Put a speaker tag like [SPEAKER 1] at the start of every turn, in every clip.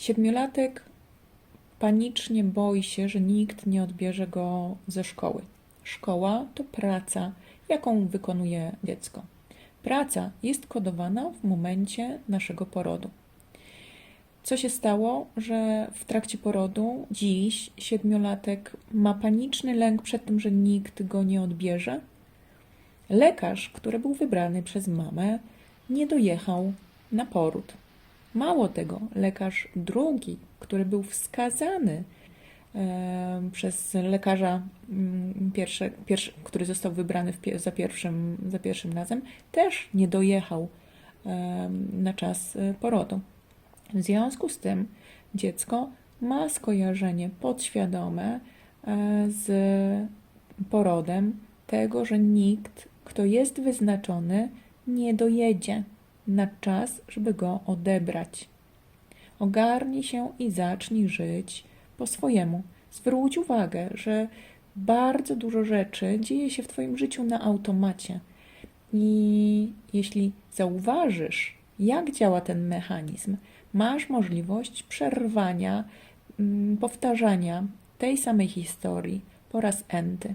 [SPEAKER 1] Siedmiolatek panicznie boi się, że nikt nie odbierze go ze szkoły. Szkoła to praca, jaką wykonuje dziecko. Praca jest kodowana w momencie naszego porodu. Co się stało, że w trakcie porodu dziś siedmiolatek ma paniczny lęk przed tym, że nikt go nie odbierze? Lekarz, który był wybrany przez mamę, nie dojechał na poród. Mało tego, lekarz drugi, który był wskazany przez lekarza, mm, pierwszy, który został wybrany za, pierwszym, za pierwszym razem, też nie dojechał na czas e, porodu. W związku z tym dziecko ma skojarzenie podświadome e, z porodem tego, że nikt, kto jest wyznaczony, nie dojedzie na czas, żeby go odebrać. Ogarnij się i zacznij żyć po swojemu. Zwróć uwagę, że bardzo dużo rzeczy dzieje się w Twoim życiu na automacie. I jeśli zauważysz, jak działa ten mechanizm, masz możliwość przerwania, mm, powtarzania tej samej historii po raz enty.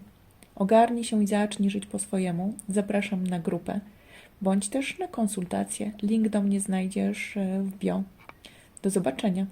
[SPEAKER 1] Ogarnij się i zacznij żyć po swojemu. Zapraszam na grupę, bądź też na konsultację. Link do mnie znajdziesz e, w bio. Do zobaczenia.